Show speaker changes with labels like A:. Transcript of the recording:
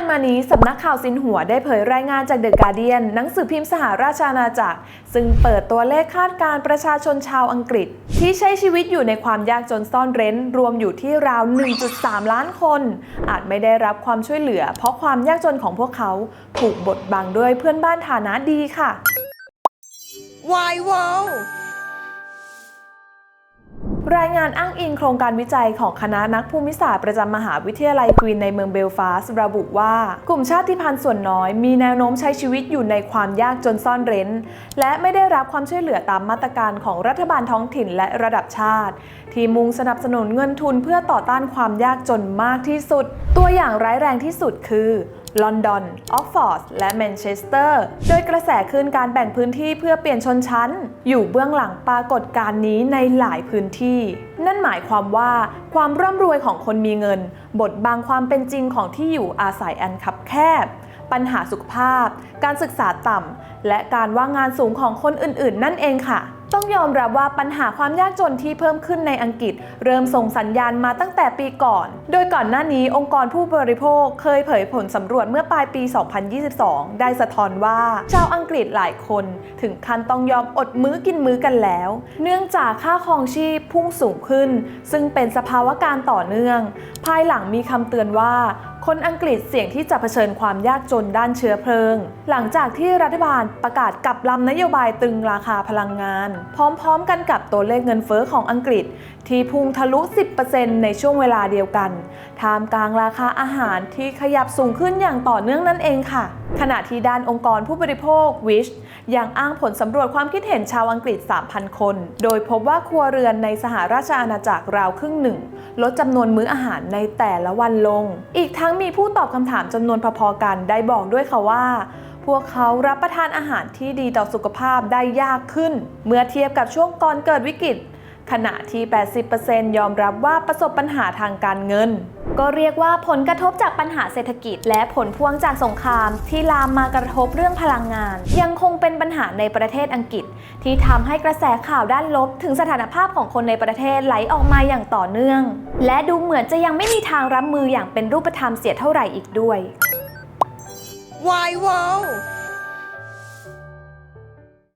A: านมานี้สำนักข่าวซินหัวได้เผยรายงานจากเดอะการเดียนหนังสือพิมพ์สหราชอาณาจักร ซึ่งเปิดตัวเลขคาดการประชาชนชาวอังกฤษ ที่ใช้ชีวิตอยู่ในความยากจนซ่อนเร้น รวมอยู่ที่ราว 1.3 ล้านคน อาจไม่ได้รับความช่วยเหลือ เพราะความยากจนของพวกเขาถูกบดบังด้วยเพื่อนบ้านฐานะดีค่ะ
B: Why wow
A: รายงานอ้างอิงโครงการวิจัยของคณะนักภูมิศาสตร์ประจำมหาวิทยาลัยควีนในเมืองเบลฟาสระบุว่า กลุ่มชาติพันธุ์ส่วนน้อยมีแนวโน้มใช้ชีวิตอยู่ในความยากจนซ่อนเร้น และไม่ได้รับความช่วยเหลือตามมาตรการของรัฐบาลท้องถิ่นและระดับชาติ ที่มุ่งสนับสนุนเงินทุนเพื่อต่อต้านความยากจนมากที่สุด ตัวอย่างร้ายแรงที่สุดคือ ลอนดอน ออกฟอร์ด และแมนเชสเตอร์ โดยกระแสขึ้นการแบ่งพื้นที่เพื่อเปลี่ยนชนชั้น อยู่เบื้องหลังปรากฏการณ์นี้ในหลายพื้นที่ นั่นหมายความว่าความร่ำรวยของคนมีเงินบดบังความเป็นจริงของที่อยู่อาศัยอันคับแคบ ปัญหาสุขภาพ การศึกษาต่ำ และการว่างงานสูงของคนอื่น ๆ นั่นเองค่ะ ต้องยอมรับว่าปัญหาความยากจนที่เพิ่มขึ้นในอังกฤษ เริ่มส่งสัญญาณมาตั้งแต่ปีก่อน โดยก่อนหน้านี้องค์กรผู้บริโภคเคยเผยผลสำรวจเมื่อปลายปี 2022 ได้สะท้อนว่า ชาวอังกฤษหลายคน ถึงขั้นต้องยอมอดมื้อกินมื้อกันแล้ว เนื่องจากค่าครองชีพพุ่งสูงขึ้น ซึ่งเป็นสภาวะการต่อเนื่อง ภายหลังมีคำเตือนว่าคนอังกฤษเสี่ยงที่จะเผชิญความยากจนด้านเชื้อเพลิง หลังจากที่รัฐบาลประกาศกลับลำนโยบายตึงราคาพลังงานพร้อมๆ กันกับตัวเลขเงินเฟ้อของอังกฤษ ที่พุ่งทะลุ 10%ในช่วงเวลาเดียวกันท่ามกลางราคาอาหารที่ขยับสูงขึ้นอย่างต่อเนื่องนั่นเองค่ะ ขณะที่ด้านองค์กรผู้บริโภควิชยังอ้างผลสำรวจความคิดเห็นชาวอังกฤษ 3,000 คน โดยพบว่าครัวเรือนในสหราชอาณาจักรราวครึ่งหนึ่ง ลดจำนวนมื้ออาหารในแต่ละวันลง อีกทั้งมีผู้ตอบคำถามจำนวนพอๆกันได้บอกด้วยค่ะว่า พวกเขารับประทานอาหารที่ดีต่อสุขภาพได้ยากขึ้น เมื่อเทียบกับช่วงก่อนเกิดวิกฤต ขณะที่ 80%ยอมรับว่าประสบปัญหาทางการเงิน
C: ก็เรียกว่าผลกระทบจากปัญหาเศรษฐกิจ และผลพวงจากสงคราม ที่ลามมากระทบเรื่องพลังงาน ยังคงเป็นปัญหาในประเทศอังกฤษ ที่ทำให้กระแสข่าวด้านลบ ถึงสถานภาพของคนในประเทศไหลออกมาอย่างต่อเนื่อง และดูเหมือนจะยังไม่มีทางรับมืออย่างเป็นรูปธรรมเสียเท่าไหร่อีกด้วย
B: Why, whoa!